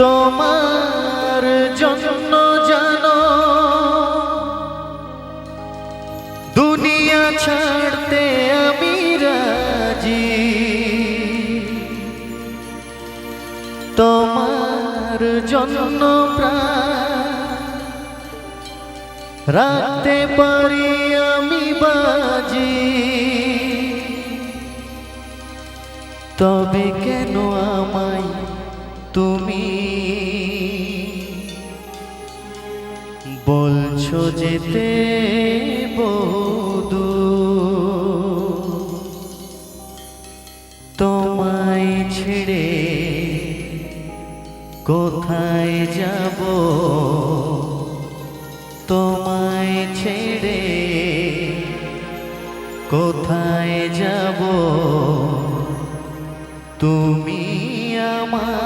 তোমার জন্য জানো, দুনিয়া ছাড়তে আমি রাজি। তোমার জন্য রাখতে পারি আমি বাজি। তবে কেন আমায় তুমি বলছো যেতে বধু তোমায় ছেড়ে কোথায় যাব? তোমায় ছেড়ে কোথায় যাব? তুমি আমার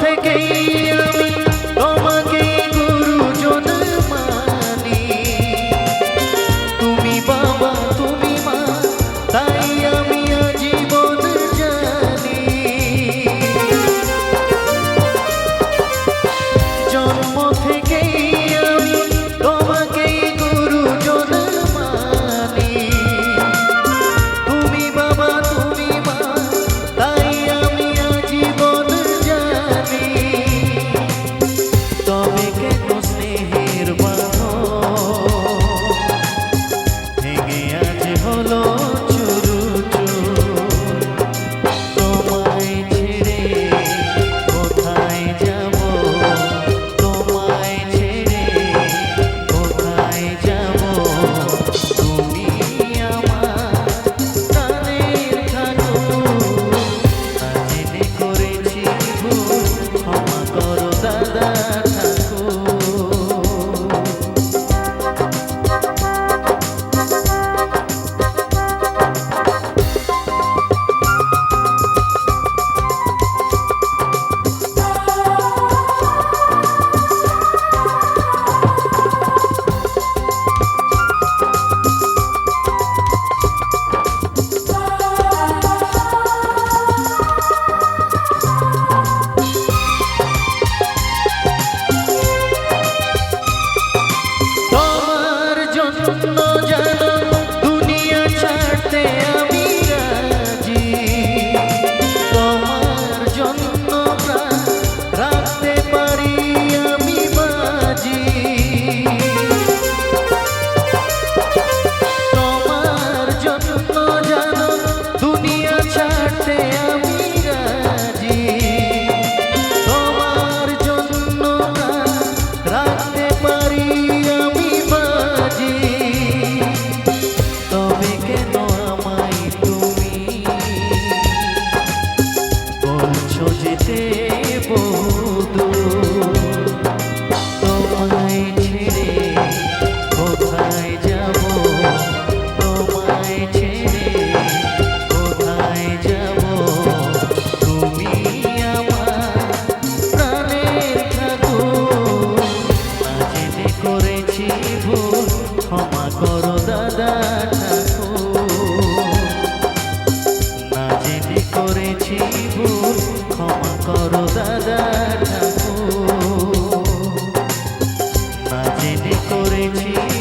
থেকেই আমি তোমার করেছি